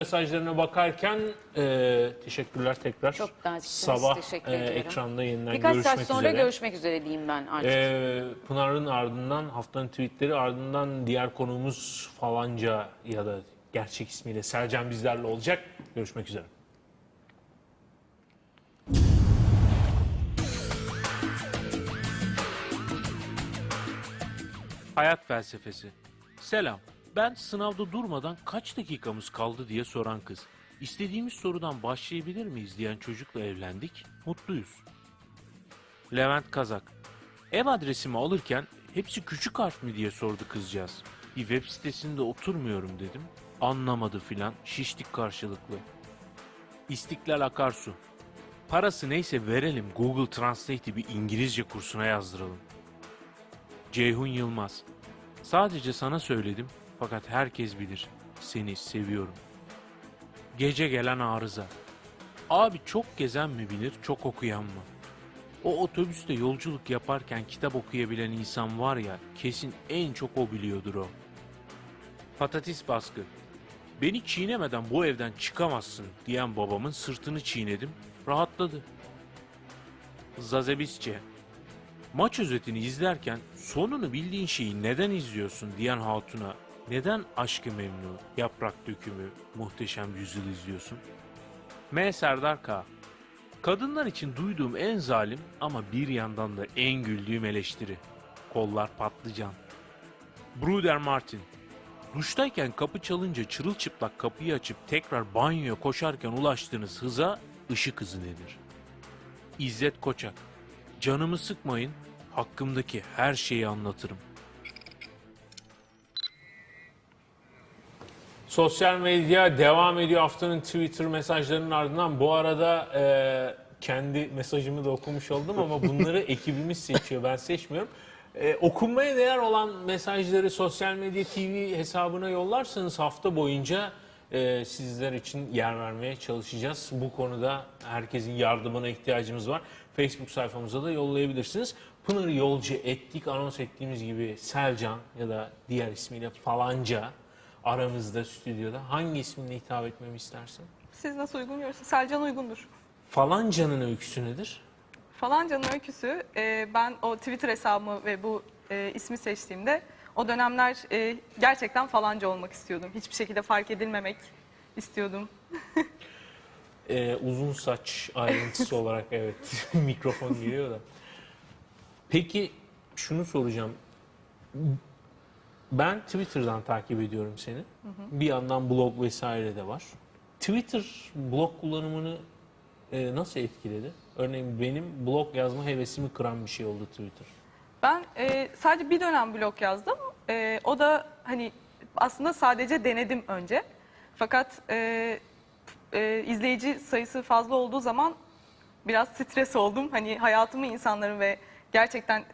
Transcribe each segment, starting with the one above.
mesajlarına bakarken e, teşekkürler tekrar. Çok naziksiniz, Sabah teşekkür e, ediyorum. ekranda yeniden Birkaç görüşmek saat sonra üzere. görüşmek üzere diyeyim ben artık. E, Pınar'ın ardından haftanın tweetleri ardından diğer konuğumuz falanca ya da gerçek ismiyle Sercan bizlerle olacak. Görüşmek üzere. Hayat felsefesi. Selam. Ben sınavda durmadan kaç dakikamız kaldı diye soran kız. İstediğimiz sorudan başlayabilir miyiz diyen çocukla evlendik. Mutluyuz. Levent Kazak. Ev adresimi alırken hepsi küçük harf mi diye sordu kızcağız. Bir web sitesinde oturmuyorum dedim. Anlamadı filan. Şiştik karşılıklı. İstiklal Akarsu. Parası neyse verelim Google Translate'i bir İngilizce kursuna yazdıralım. Ceyhun Yılmaz. Sadece sana söyledim fakat herkes bilir. Seni seviyorum. Gece gelen arıza. Abi çok gezen mi bilir, çok okuyan mı? O otobüste yolculuk yaparken kitap okuyabilen insan var ya, kesin en çok o biliyordur o. Patates baskı. Beni çiğnemeden bu evden çıkamazsın diyen babamın sırtını çiğnedim, rahatladı. Zazebisçe. Maç özetini izlerken sonunu bildiğin şeyi neden izliyorsun diyen hatuna neden aşkı memnu, yaprak dökümü, muhteşem yüzyıl izliyorsun? M. Serdar K. Kadınlar için duyduğum en zalim ama bir yandan da en güldüğüm eleştiri. Kollar patlıcan. Bruder Martin. Duştayken kapı çalınca çırılçıplak kapıyı açıp tekrar banyoya koşarken ulaştığınız hıza ışık hızı denir. İzzet Koçak. Canımı sıkmayın, hakkımdaki her şeyi anlatırım. Sosyal medya devam ediyor haftanın Twitter mesajlarının ardından. Bu arada e, kendi mesajımı da okumuş oldum ama bunları ekibimiz seçiyor. Ben seçmiyorum. E, okunmaya değer olan mesajları sosyal medya TV hesabına yollarsanız hafta boyunca e, sizler için yer vermeye çalışacağız. Bu konuda herkesin yardımına ihtiyacımız var. Facebook sayfamıza da yollayabilirsiniz. Pınar'ı yolcu ettik. Anons ettiğimiz gibi Selcan ya da diğer ismiyle falanca aramızda stüdyoda. Hangi isminle hitap etmemi istersin? Siz nasıl uygun görürsünüz? Selcan uygundur. Falancanın öyküsü nedir? Falancanın öyküsü, e, ben o Twitter hesabımı ve bu e, ismi seçtiğimde o dönemler e, gerçekten falanca olmak istiyordum. Hiçbir şekilde fark edilmemek istiyordum. Ee, uzun saç ayrıntısı olarak evet mikrofon geliyor da. Peki şunu soracağım. Ben Twitter'dan takip ediyorum seni. Bir yandan blog vesaire de var. Twitter blog kullanımını e, nasıl etkiledi? Örneğin benim blog yazma hevesimi kıran bir şey oldu Twitter. Ben e, sadece bir dönem blog yazdım. E, o da hani aslında sadece denedim önce. Fakat e, e, izleyici sayısı fazla olduğu zaman biraz stres oldum. Hani hayatımı insanların ve gerçekten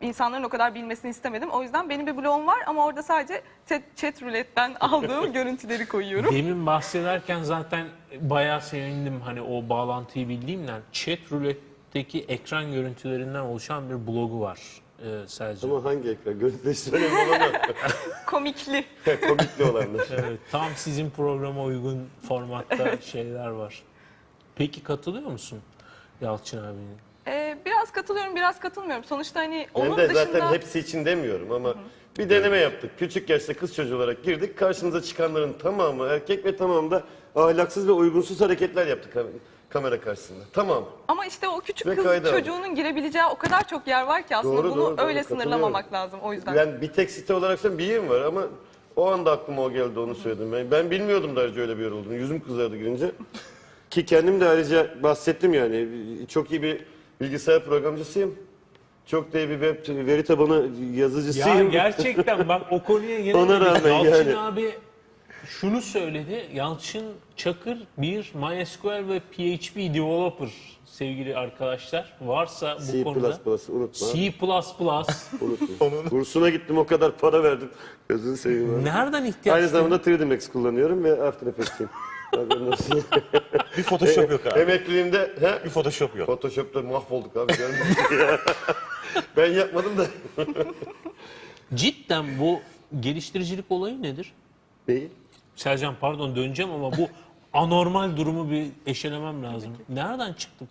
insanların o kadar bilmesini istemedim. O yüzden benim bir blogum var ama orada sadece chat, chat roulette'den aldığım görüntüleri koyuyorum. Demin bahsederken zaten bayağı sevindim hani o bağlantıyı bildiğimden. Chat roulette'deki ekran görüntülerinden oluşan bir blogu var e, Selcan. Ama hangi ekran? Görüntüleştirelim olanı. Komikli. Komikli olanlar. Evet, tam sizin programa uygun formatta şeyler var. Peki katılıyor musun Yalçın abinin? Biraz katılıyorum, biraz katılmıyorum. Sonuçta hani onun Hem de dışında... zaten hepsi için demiyorum ama bir deneme yaptık. Küçük yaşta kız çocuğu olarak girdik. Karşımıza çıkanların tamamı erkek ve tamamı da ahlaksız ve uygunsuz hareketler yaptık kam- kamera karşısında. Tamam. Ama işte o küçük Ve kız kayda aldım. çocuğun girebileceği o kadar çok yer var ki aslında Doğru, bunu doğru, doğru. öyle Katılıyorum. sınırlamamak lazım o yüzden. Ben bir tek site olarak bir yerim var ama o anda aklıma o geldi onu söyledim. Ben, ben bilmiyordum da ayrıca öyle bir yer olduğunu. Yüzüm kızardı girince. Ki kendim de ayrıca bahsettim yani. Çok iyi bir bilgisayar programcısıyım. Çok da iyi bir web veri tabanı Ya yazıcısıyım. gerçekten bak o konuya gene Ona rağmen Yalçın yani. abi şunu söyledi. Yalçın Çakır bir MySQL ve PHP developer sevgili arkadaşlar. Varsa bu C++ konuda unutma. C++. unutma. Kursuna gittim o kadar para verdim. Gözünü seveyim. abi. Nereden ihtiyaç Aynı zamanda 3D Max kullanıyorum ve After Effects'im. Bir Photoshop yok abi. Emekliliğimde he? Bir Photoshop yok. Photoshop'ta mahvolduk abi. ben yapmadım da. Cidden bu geliştiricilik olayı nedir? Neyi? Sercan pardon döneceğim ama bu anormal durumu bir eşelemem lazım. Nereden çıktı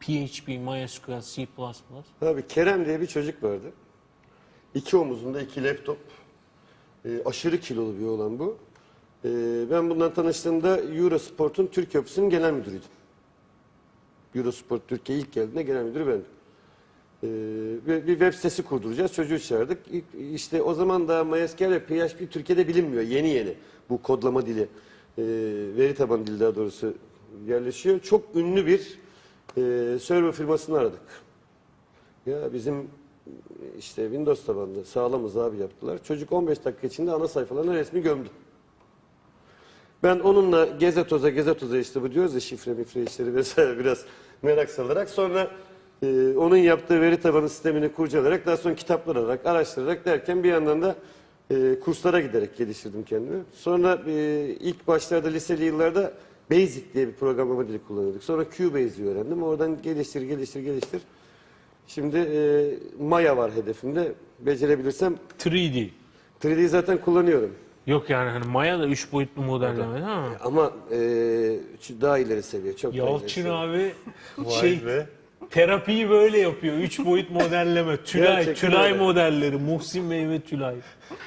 PHP, MySQL, C++? Abi Kerem diye bir çocuk vardı. İki omuzunda iki laptop. Ee, aşırı kilolu bir olan bu. Ee, ben bundan tanıştığımda Eurosport'un Türkiye ofisinin genel müdürüydüm. Eurosport Türkiye ilk geldiğinde genel müdürü bendim. Ee, bir, web sitesi kurduracağız. Çocuğu çağırdık. İlk, işte o zaman da MySQL ve PHP Türkiye'de bilinmiyor. Yeni yeni bu kodlama dili. Ee, veri tabanı dili daha doğrusu yerleşiyor. Çok ünlü bir e, server firmasını aradık. Ya bizim işte Windows tabanlı sağlamız abi yaptılar. Çocuk 15 dakika içinde ana sayfalarına resmi gömdü. Ben onunla geze toza geze toza işte bu diyoruz ya şifre mifre işleri vesaire biraz merak salarak sonra e, onun yaptığı veri tabanı sistemini kurcalayarak daha sonra kitaplar alarak araştırarak derken bir yandan da e, kurslara giderek geliştirdim kendimi. Sonra e, ilk başlarda liseli yıllarda Basic diye bir programlama dili kullanıyorduk. Sonra QBase'i öğrendim. Oradan geliştir geliştir geliştir. Şimdi e, Maya var hedefimde. Becerebilirsem 3D. 3D zaten kullanıyorum. Yok yani hani Maya da 3 boyutlu modelleme değil mi? Ama e, şu daha ileri seviye. Çok daha ileri Yalçın seviye. abi Vay şey be. terapiyi böyle yapıyor. 3 boyut modelleme. Tülay, Gerçekten Tülay öyle. modelleri. Muhsin Bey ve Tülay.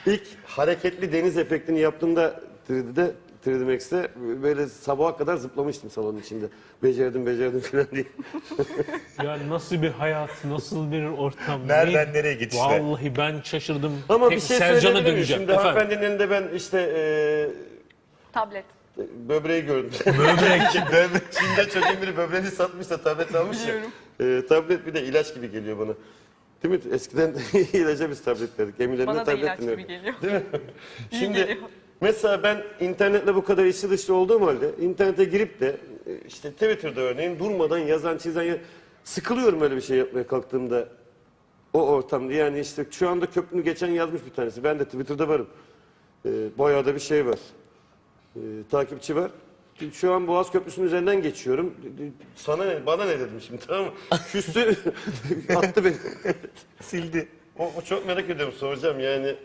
İlk hareketli deniz efektini yaptığımda 3D'de 3D Max'te böyle sabaha kadar zıplamıştım salonun içinde. Becerdim becerdim falan diye. Ya nasıl bir hayat, nasıl bir ortam. Nereden Ne- nereye gitti işte? Vallahi ben şaşırdım. Ama Tek bir şey Sercan'a söyleyebilir miyim? döneceğim. Şimdi Efendim. hanımefendinin elinde ben işte Tablet. e, böbreği gördüm. Böbrek. Böbrek. Şimdi çocuğun biri böbreğini satmış da tablet almış ya. E, tablet bir de ilaç gibi geliyor bana. Değil mi? Eskiden ilaca biz tablet verdik. Emilerinde Bana da tablet ilaç gibi dinlerdik. geliyor. Değil mi? İyi Şimdi geliyor. Mesela ben internetle bu kadar içli dışlı olduğum halde internete girip de e, işte Twitter'da örneğin durmadan yazan çizen ya- sıkılıyorum öyle bir şey yapmaya kalktığımda o ortamda. Yani işte şu anda köprünü geçen yazmış bir tanesi. Ben de Twitter'da varım. E, bayağı da bir şey var. E, takipçi var. Şu an Boğaz Köprüsü'nün üzerinden geçiyorum. Sana ne, bana ne dedim şimdi tamam mı? Küstü, attı beni. Sildi. O, o çok merak ediyorum soracağım yani.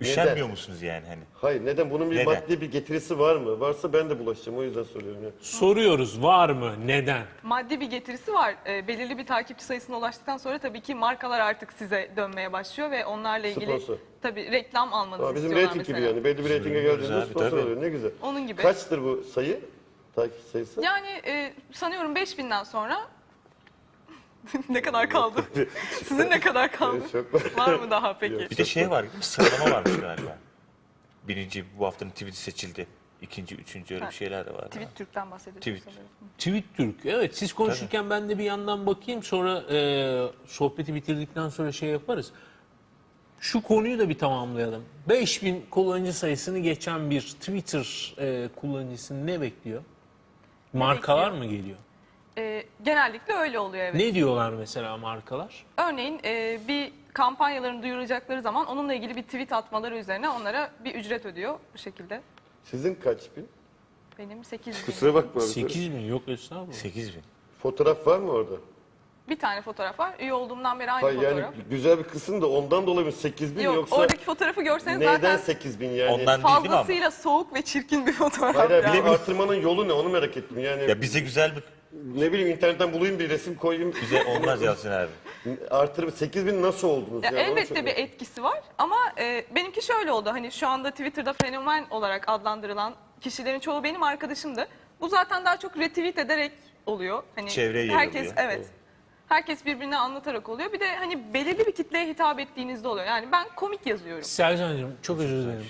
Üşenmiyor musunuz yani hani? Hayır neden? Bunun bir Neden? maddi bir getirisi var mı? Varsa ben de bulaşacağım o yüzden soruyorum. Ya. Soruyoruz var mı? Neden? Maddi bir getirisi var. E, belirli bir takipçi sayısına ulaştıktan sonra tabii ki markalar artık size dönmeye başlıyor ve onlarla ilgili Sponsor. tabii reklam almanızı Aa, bizim istiyorlar reyting gibi mesela. yani. Belli bir reytinge geldiğinde abi, sponsor tabii. oluyor. Ne güzel. Onun gibi. Kaçtır bu sayı? Takip sayısı? Yani e, sanıyorum 5000'den sonra ne kadar kaldı? Sizin ne kadar kaldı? Çok var. Var mı daha peki? Bir de şey var? Sıralama varmış galiba. Birinci bu haftanın tweet'i seçildi. İkinci, üçüncü öyle bir şeyler de var. Tweet Türk'ten bahsediyorsunuz Tweet. sanırım. Tweet Türk. Evet siz konuşurken ben de bir yandan bakayım sonra e, sohbeti bitirdikten sonra şey yaparız. Şu konuyu da bir tamamlayalım. 5000 kullanıcı sayısını geçen bir Twitter e, kullanıcısını ne bekliyor? Markalar mı geliyor? E, genellikle öyle oluyor evet. Ne diyorlar mesela markalar? Örneğin e, bir kampanyalarını duyuracakları zaman onunla ilgili bir tweet atmaları üzerine onlara bir ücret ödüyor bu şekilde. Sizin kaç bin? Benim 8 bin. Kusura bakma. abi. 8 bin yok estağfurullah. 8 bin. Fotoğraf var mı orada? Bir tane fotoğraf var. Üye olduğumdan beri aynı Hayır yani fotoğraf. güzel bir kısım da ondan dolayı mı 8 bin Yok yoksa oradaki fotoğrafı görseniz neyden zaten 8 bin yani? Ondan değil değil mi ama? fazlasıyla soğuk ve çirkin bir fotoğraf. Hayır, hayır, yani. bir artırmanın yolu ne onu merak ettim yani. Ya bize güzel bir Ne bileyim internetten bulayım bir resim koyayım. bize olmaz Yalçın abi. Artır 8 bin nasıl oldunuz? Ya yani? Onu elbette bir etkisi var ama e, benimki şöyle oldu. Hani şu anda Twitter'da fenomen olarak adlandırılan kişilerin çoğu benim arkadaşımdı. Bu zaten daha çok retweet ederek oluyor. Hani Çevreye herkes yayılıyor. evet. Herkes birbirine anlatarak oluyor. Bir de hani belirli bir kitleye hitap ettiğinizde oluyor. Yani ben komik yazıyorum. Sercan'cığım çok özür dilerim.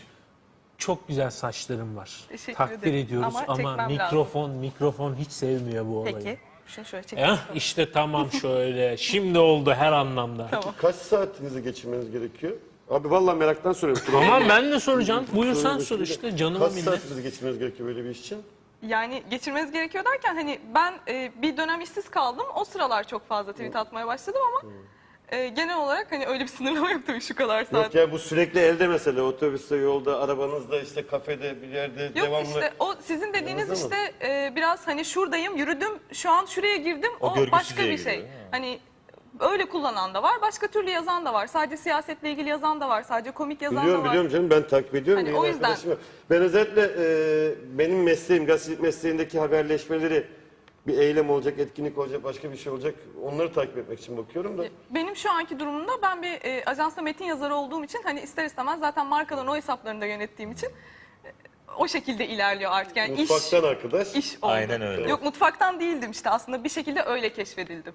Çok güzel saçların var. Teşekkür Takdir ederim. ediyoruz Ama ama, çekmem mikrofon mikrofon hiç sevmiyor bu olayı. Peki. Şunu şöyle çekeyim. Eh, işte tamam şöyle. Şimdi oldu her anlamda. Tamam. Kaç saatinizi geçirmeniz gerekiyor? Abi vallahi meraktan soruyorum. Tamam ben de soracağım. Buyur sen sor işte canıma Kaç minnet. saatinizi geçirmeniz gerekiyor böyle bir iş için? Yani geçirmeniz gerekiyor derken hani ben e, bir dönem işsiz kaldım. O sıralar çok fazla tweet atmaya başladım ama e, genel olarak hani öyle bir sınırlama yok tabii şu kadar saat. Yok ya bu sürekli elde mesela otobüste, yolda, arabanızda, işte kafede, bir yerde Yok devamlı. işte o sizin dediğiniz Anladın mı? işte e, biraz hani şuradayım yürüdüm şu an şuraya girdim O o, görgüsüzlüğe başka bir giriyor, şey. mi? Hani öyle kullanan da var, başka türlü yazan da var. Sadece siyasetle ilgili yazan da var, sadece komik yazan Biliyorum da var. biliyorum canım ben takip ediyorum. Hani o yüzden- arkadaşım. Ben özellikle e, benim mesleğim, gazetecilik mesleğindeki haberleşmeleri bir eylem olacak, etkinlik olacak, başka bir şey olacak. Onları takip etmek için bakıyorum da. Benim şu anki durumumda ben bir e, ajansta metin yazarı olduğum için hani ister istemez zaten markaların o hesaplarını da yönettiğim için e, o şekilde ilerliyor artık. Yani iş Mutfaktan arkadaş. iş oldu. Aynen öyle. Yok mutfaktan değildim işte aslında bir şekilde öyle keşfedildim.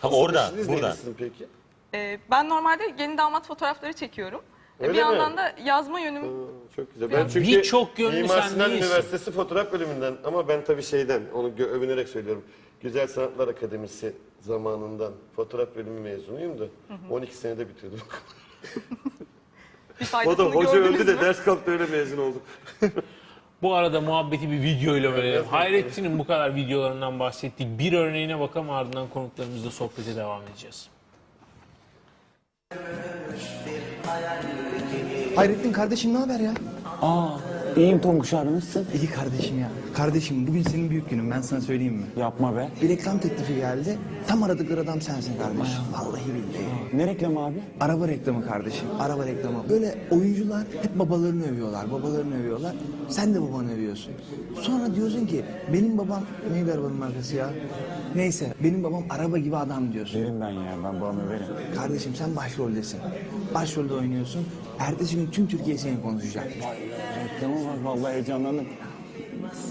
Ha, oradan, İşiniz buradan. neydi sizin peki? E, ben normalde gelin damat fotoğrafları çekiyorum. E, Öyle bir mi? yandan da yazma yönüm Aa, Çok güzel. Ben çünkü Birçok yönlü Mimar sen Sinan değilsin. Üniversitesi fotoğraf bölümünden ama ben tabii şeyden onu gö- övünerek söylüyorum. Güzel Sanatlar Akademisi zamanından fotoğraf bölümü mezunuyum da 12 senede bitirdim. bir o faydasını da hoca gördünüz öldü de mü? ders kalktı öyle mezun olduk. Bu arada muhabbeti bir videoyla verelim. Hayrettin'in bu kadar videolarından bahsettik. Bir örneğine bakalım ardından konuklarımızla sohbete devam edeceğiz. Hayrettin kardeşim ne haber ya? Aa, iyiyim Tonguç abi nasılsın? İyi kardeşim ya. Kardeşim bugün senin büyük günün ben sana söyleyeyim mi? Yapma be. Bir reklam teklifi geldi. Tam aradıkları adam sensin kardeş. Vallahi billahi. Ne reklamı abi? Araba reklamı kardeşim. Araba reklamı. Böyle oyuncular hep babalarını övüyorlar. Babalarını övüyorlar. Sen de babanı övüyorsun. Sonra diyorsun ki benim babam neydi arabanın markası ya? Neyse benim babam araba gibi adam diyorsun. Verim ben ya ben babamı verim. Kardeşim sen başroldesin. Başrolde oynuyorsun. Ertesi gün tüm Türkiye seni konuşacak. Reklamı var vallahi heyecanlandım.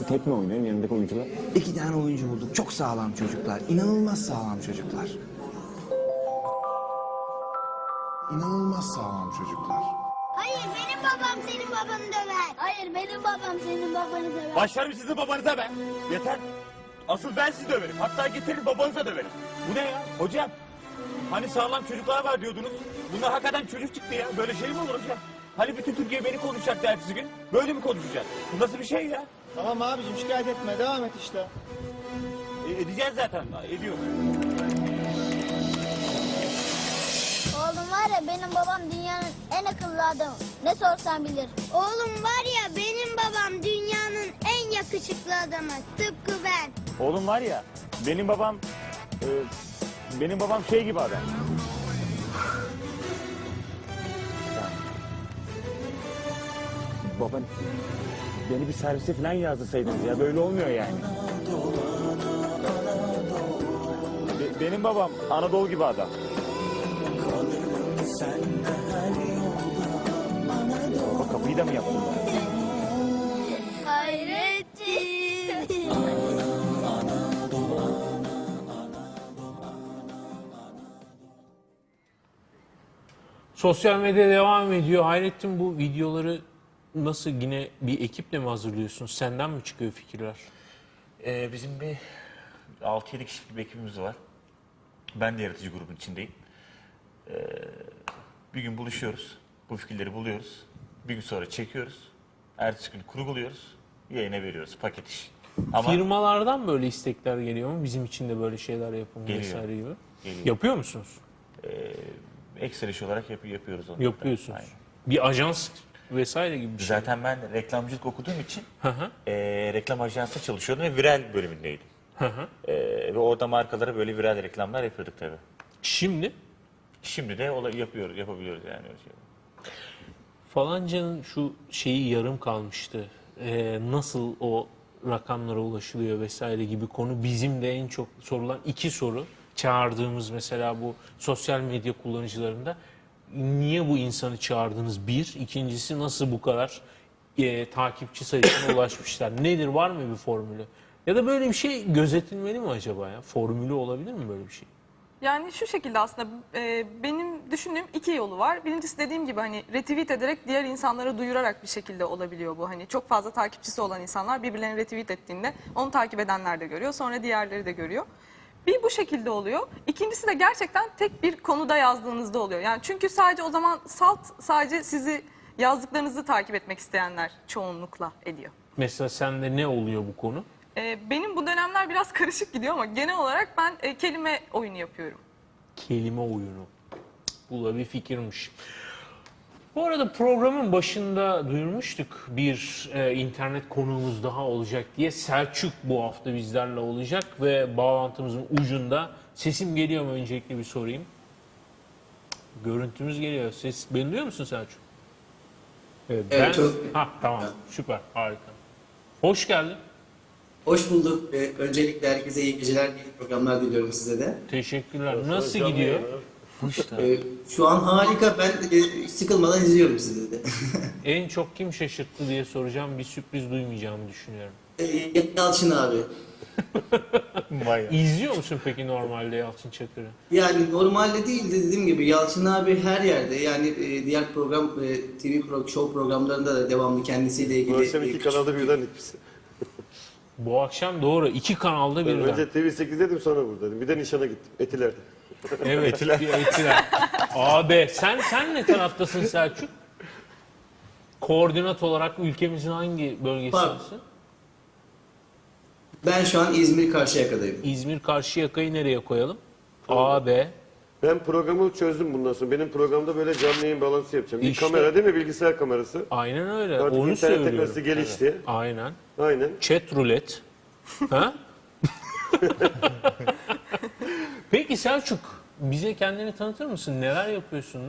Tek mi oynuyorum yanındaki oyuncular? İki tane oyuncu bulduk. Çok sağlam çocuklar. İnanılmaz sağlam çocuklar. İnanılmaz sağlam çocuklar. Hayır benim babam senin babanı döver. Hayır benim babam senin babanı döver. Başlarım sizin babanıza be. Yeter. Asıl ben sizi döverim. Hatta getirin babanıza döverim. Bu ne ya? Hocam. Hani sağlam çocuklar var diyordunuz. Bunlar hakikaten çocuk çıktı ya. Böyle şey mi olur hocam? Hani bütün Türkiye beni konuşacaktı ertesi gün. Böyle mi konuşacak? Bu nasıl bir şey ya? Tamam abicim şikayet etme devam et işte. E, edeceğiz zaten. Ediyoruz. Oğlum var ya benim babam dünyanın en akıllı adamı. Ne sorsan bilir. Oğlum var ya benim babam dünyanın en yakışıklı adamı. Tıpkı ben. Oğlum var ya benim babam e, benim babam şey gibi adam. Baba beni bir servise falan yazdırsaydınız ya böyle olmuyor yani. Be- benim babam Anadolu gibi adam. Baba kapıyı da mı yaptın? Hayrettin. Sosyal medya devam ediyor. Hayrettin bu videoları nasıl yine bir ekiple mi hazırlıyorsun? Senden mi çıkıyor fikirler? Ee, bizim bir 6-7 kişilik bir ekibimiz var. Ben de yaratıcı grubun içindeyim. Ee, bir gün buluşuyoruz. Bu fikirleri buluyoruz. Bir gün sonra çekiyoruz. Ertesi gün kurguluyoruz. Yayına veriyoruz. Paket iş. Ama Firmalardan böyle istekler geliyor mu? Bizim için de böyle şeyler yapın Geliyor. vesaire gibi. Geliyor. Yapıyor musunuz? ekstra iş olarak yap- yapıyoruz onu. Yapıyorsunuz. Aynen. Bir ajans vesaire gibi bir şey. Zaten ben reklamcılık okuduğum için Hı hı. e, reklam ajansında çalışıyordum ve viral bölümündeydim. Hı hı. E, ve orada markalara böyle viral reklamlar yapıyorduk tabii. Şimdi Şimdi de ola, yapıyor, yapabiliyoruz yani öyle şeyler. falancanın şu şeyi yarım kalmıştı. Ee, nasıl o rakamlara ulaşılıyor vesaire gibi konu bizim de en çok sorulan iki soru. Çağırdığımız mesela bu sosyal medya kullanıcılarında niye bu insanı çağırdınız bir. ikincisi nasıl bu kadar e, takipçi sayısına ulaşmışlar. Nedir var mı bir formülü? Ya da böyle bir şey gözetilmeli mi acaba ya? Formülü olabilir mi böyle bir şey? Yani şu şekilde aslında e, benim düşündüğüm iki yolu var. Birincisi dediğim gibi hani retweet ederek diğer insanlara duyurarak bir şekilde olabiliyor bu. Hani çok fazla takipçisi olan insanlar birbirlerini retweet ettiğinde onu takip edenler de görüyor. Sonra diğerleri de görüyor. Bir bu şekilde oluyor. İkincisi de gerçekten tek bir konuda yazdığınızda oluyor. Yani çünkü sadece o zaman salt sadece sizi yazdıklarınızı takip etmek isteyenler çoğunlukla ediyor. Mesela sende ne oluyor bu konu? E, benim bu dönemler biraz karışık gidiyor ama genel olarak ben e, kelime oyunu yapıyorum. kelime oyunu. Bu da bir fikirmiş. Bu arada programın başında duyurmuştuk bir e, internet konuğumuz daha olacak diye. Selçuk bu hafta bizlerle olacak ve bağlantımızın ucunda. Sesim geliyor mu öncelikle bir sorayım. Görüntümüz geliyor. Ses beni duyuyor musun Selçuk? Evet, Evet, ben... çok- Ha tamam süper harika. Hoş geldin. Hoş bulduk. Ee, öncelikle herkese iyi geceler, iyi programlar diliyorum size de. Teşekkürler. Nasıl gidiyor? Ee, şu an harika. Ben e, sıkılmadan izliyorum sizi de. En çok kim şaşırttı diye soracağım. Bir sürpriz duymayacağımı düşünüyorum. Ee, Yalçın abi. İzliyor musun peki normalde Yalçın Çakır'ı? Yani normalde değil de dediğim gibi Yalçın abi her yerde. Yani e, diğer program, e, TV pro, show programlarında da devamlı kendisiyle ilgili. Bu akşam e, iki küçük- kanalda birden biz. Bu akşam doğru. iki kanalda birden. Önce TV8 dedim sonra buradaydım. Bir de nişana gittim. Etiler'de. Evet. Etiler. Bir etiler. Abi sen sen ne taraftasın Selçuk? Koordinat olarak ülkemizin hangi bölgesindesin? Ben şu an İzmir Karşıyaka'dayım. İzmir Karşıyaka'yı nereye koyalım? A, B. Ben programı çözdüm bundan sonra. Benim programda böyle canlı yayın balansı yapacağım. Bir İşte. kamera değil mi? Bilgisayar kamerası. Aynen öyle. Artık Onu internet söylüyorum. teknolojisi gelişti. Aynen. Aynen. Chat rulet. ha? Peki Selçuk, bize kendini tanıtır mısın? Neler yapıyorsun?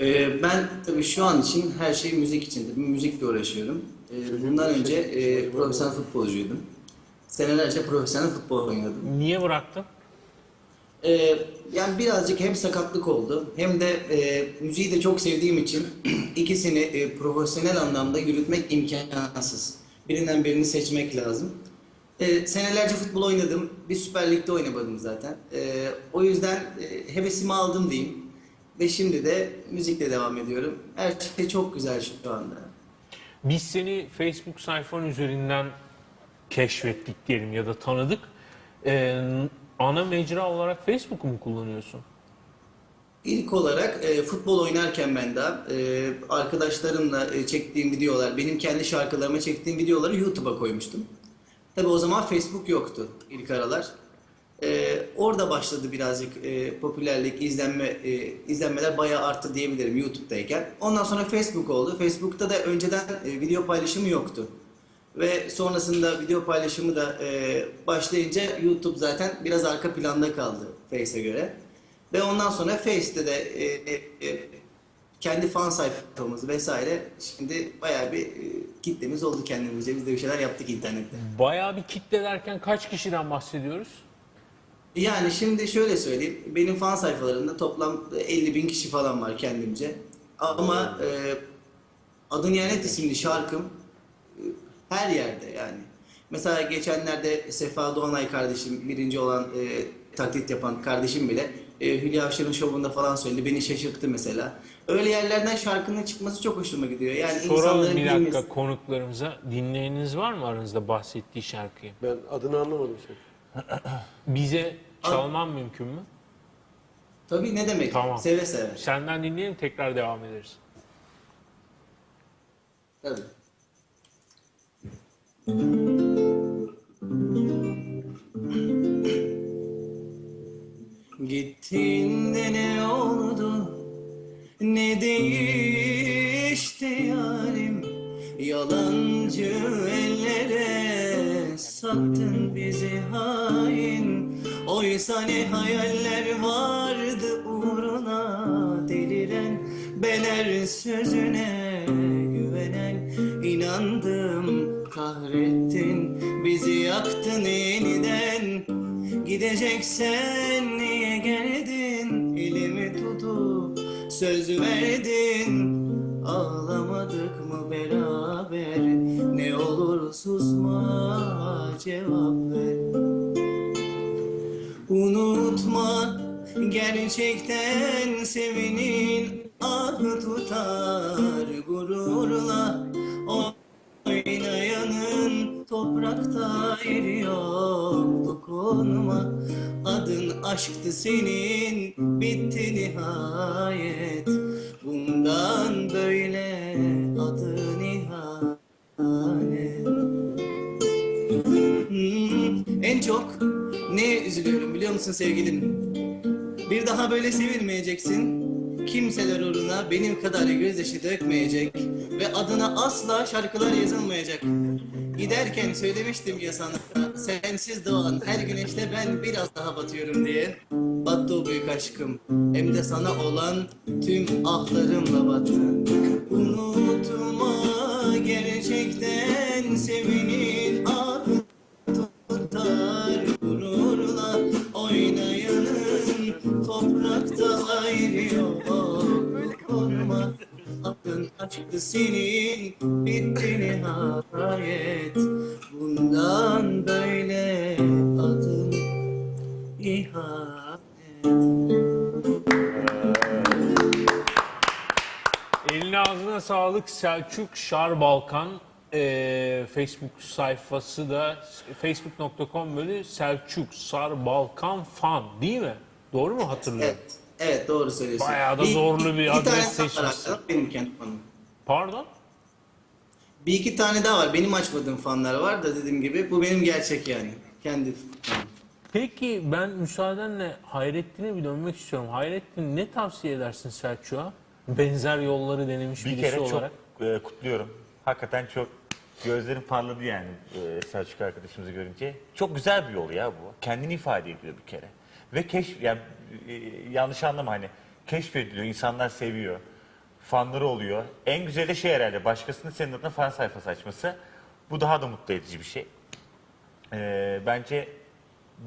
Ee, ben tabii şu an için her şey müzik için. Tabii müzikle uğraşıyorum. Ee, bundan önce e, profesyonel futbolcuydum. Senelerce profesyonel futbol oynadım. Niye bıraktın? Ee, yani birazcık hem sakatlık oldu hem de e, müziği de çok sevdiğim için ikisini e, profesyonel anlamda yürütmek imkansız. Birinden birini seçmek lazım. E, senelerce futbol oynadım. Bir Süper Lig'de oynamadım zaten. E, o yüzden e, hevesimi aldım diyeyim. Ve şimdi de müzikle devam ediyorum. Her şey çok güzel şu anda. Biz seni Facebook sayfan üzerinden keşfettik diyelim ya da tanıdık. Ee, ana mecra olarak Facebook'u mu kullanıyorsun? İlk olarak e, futbol oynarken ben de e, arkadaşlarımla e, çektiğim videolar, benim kendi şarkılarıma çektiğim videoları YouTube'a koymuştum. Tabi o zaman Facebook yoktu ilk aralar. E, orada başladı birazcık e, popülerlik, izlenme, e, izlenmeler bayağı arttı diyebilirim YouTube'dayken. Ondan sonra Facebook oldu. Facebook'ta da önceden e, video paylaşımı yoktu. Ve sonrasında video paylaşımı da e, başlayınca YouTube zaten biraz arka planda kaldı Face'e göre. Ve ondan sonra Face'te de e, e, kendi fan sayfamız vesaire şimdi bayağı bir e, kitlemiz oldu kendimizce. Biz de bir şeyler yaptık internette. Bayağı bir kitle derken kaç kişiden bahsediyoruz? Yani şimdi şöyle söyleyeyim. Benim fan sayfalarımda toplam 50 bin kişi falan var kendimce. Ama e, Adın Yanet isimli şarkım e, her yerde yani. Mesela geçenlerde Sefa Doğanay kardeşim, birinci olan e, taklit yapan kardeşim bile e, Hülya Avşar'ın şovunda falan söyledi. Beni şaşırttı mesela. Öyle yerlerden şarkının çıkması çok hoşuma gidiyor. Yani Soralım insanların bir dakika bilmesi- konuklarımıza. Dinleyeniniz var mı aranızda bahsettiği şarkıyı? Ben adını anlamadım şey. Bize çalman mümkün mü? Tabii ne demek? Tamam. Seve seve. Senden dinleyelim tekrar devam ederiz. Tabii. Gittiğinde ne oldu? Ne değişti yarim? Yalancı ellere sattın bizi hain. Oysa ne hayaller vardı uğruna deliren beler sözüne güvenen inandım kahrettin bizi yaktın yeniden gideceksen söz verdin. Ağlamadık mı beraber? Ne olur susma cevap ver. Unutma gerçekten sevinin ah tutar gururla toprakta yeri yok dokunma adın aşktı senin bitti nihayet bundan böyle adı ihanet Hmm, en çok neye üzülüyorum biliyor musun sevgilim? Bir daha böyle sevilmeyeceksin. Kimseler uğruna benim kadar gözyaşı dökmeyecek ve adına asla şarkılar yazılmayacak. Giderken söylemiştim ya sana sensiz doğan her güneşte ben biraz daha batıyorum diye. Battı o büyük aşkım hem de sana olan tüm ahlarımla battı. Unutma gerçekten sevinin aşktı senin bitti nihayet bundan böyle adın ihanet Eline ağzına sağlık Selçuk Şarbalkan. Ee, Facebook sayfası da facebook.com bölü Selçuk Sarbalkan fan değil mi? Doğru mu hatırlıyorum? Evet, evet doğru söylüyorsun. Bayağı da zorlu bir iki adres seçmişsin. Benim kendi fanım. Pardon? Bir iki tane daha var. Benim açmadığım fanlar var da dediğim gibi bu benim gerçek yani. Kendi fanım. Peki ben müsaadenle Hayrettin'e bir dönmek istiyorum. Hayrettin ne tavsiye edersin Selçuk'a? Benzer yolları denemiş Bir birisi kere olarak. çok e, kutluyorum. Hakikaten çok gözlerim parladı yani e, Selçuk arkadaşımızı görünce. Çok güzel bir yol ya bu. Kendini ifade ediyor bir kere. Ve keşf, yani e, yanlış anlama hani keşfediliyor, insanlar seviyor. Fanları oluyor. En güzeli de şey herhalde başkasının senin adına fan sayfası açması. Bu daha da mutlu edici bir şey. E, bence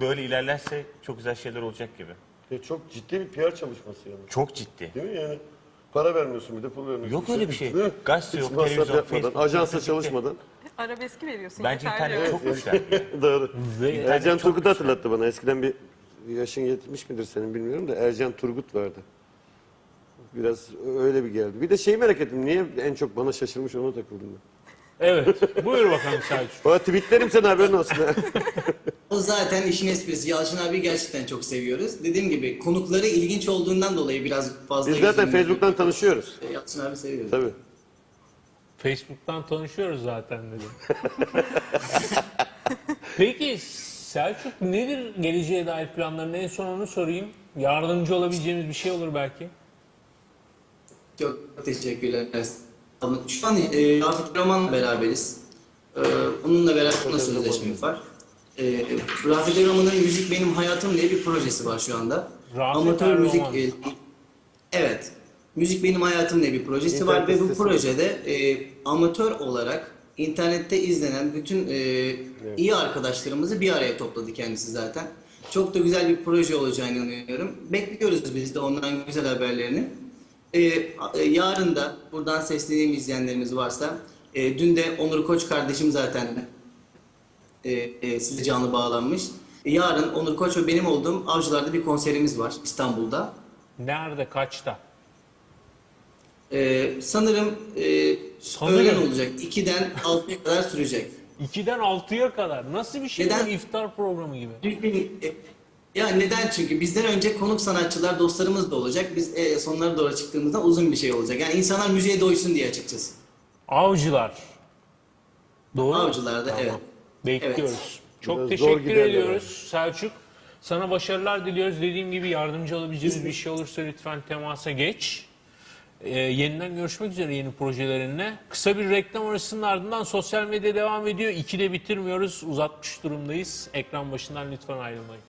böyle ilerlerse çok güzel şeyler olacak gibi. Ya çok ciddi bir PR çalışması yani. Çok ciddi. Değil mi yani? Para vermiyorsun bir de pul vermiyorsun. Yok öyle bir şey. Değil mi? Gazete Hiç yok, masraf televizyon, yapmadan, Facebook, ajansa çalışmadan. Arabeski veriyorsun. Bence yeterli. internet çok güçlendi. Doğru. Ve Ercan çok Turgut hatırlattı bana. Eskiden bir yaşın yetmiş midir senin bilmiyorum da Ercan Turgut vardı. Biraz öyle bir geldi. Bir de şeyi merak ettim. Niye en çok bana şaşırmış ona takıldım ben. evet buyur bakalım Selçuk. Valla tweetlerim sana haberin olsun. ha. O zaten işin esprisi. Yalçın abi gerçekten çok seviyoruz. Dediğim gibi konukları ilginç olduğundan dolayı biraz fazla Biz zaten yüzümüzde- Facebook'tan tanışıyoruz. Yalçın abi seviyoruz. Tabii. Facebook'tan tanışıyoruz zaten dedim. Peki Selçuk nedir geleceğe dair planların? En son onu sorayım. Yardımcı olabileceğimiz bir şey olur belki. Çok teşekkürler. Ama Şu an e, Rafet Roman'la beraberiz. E, onunla beraber onunla sözleşmemiz var. E, Rafet Roman'ın Müzik Benim Hayatım diye bir projesi var şu anda. Rafet Amatör müzik... Erroman. e, evet. Müzik Benim Hayatım diye bir projesi İnternet var ve bu sitesi projede e, amatör olarak internette izlenen bütün e, iyi arkadaşlarımızı bir araya topladı kendisi zaten. Çok da güzel bir proje olacağını inanıyorum. Bekliyoruz biz de ondan güzel haberlerini. Ee, e, yarın da buradan sesleneyim izleyenlerimiz varsa. e, dün de Onur Koç kardeşim zaten e, e, size canlı bağlanmış. E, yarın Onur Koç ve benim olduğum Avcılar'da bir konserimiz var İstanbul'da. Nerede, kaçta? E, sanırım, e, Sanırım. öğlen olacak. 2'den 6'ya kadar sürecek. 2'den 6'ya kadar. Nasıl bir şey Neden? iftar programı gibi? E, ya neden? Çünkü bizden önce konuk sanatçılar, dostlarımız da olacak. Biz e, sonlara doğru çıktığımızda uzun bir şey olacak. Yani insanlar müziğe doysun diye açıkçası. Avcılar. Doğru mu? Avcılar'da evet. Bekliyoruz. Çok Biraz zor teşekkür giderler ediyoruz Selçuk. Sana başarılar diliyoruz. Dediğim gibi yardımcı olabileceğimiz bir şey olursa lütfen temasa geç. Ee, yeniden görüşmek üzere yeni projelerinle. Kısa bir reklam arasının ardından sosyal medya devam ediyor. İkide bitirmiyoruz. Uzatmış durumdayız. Ekran başından lütfen ayrılmayın.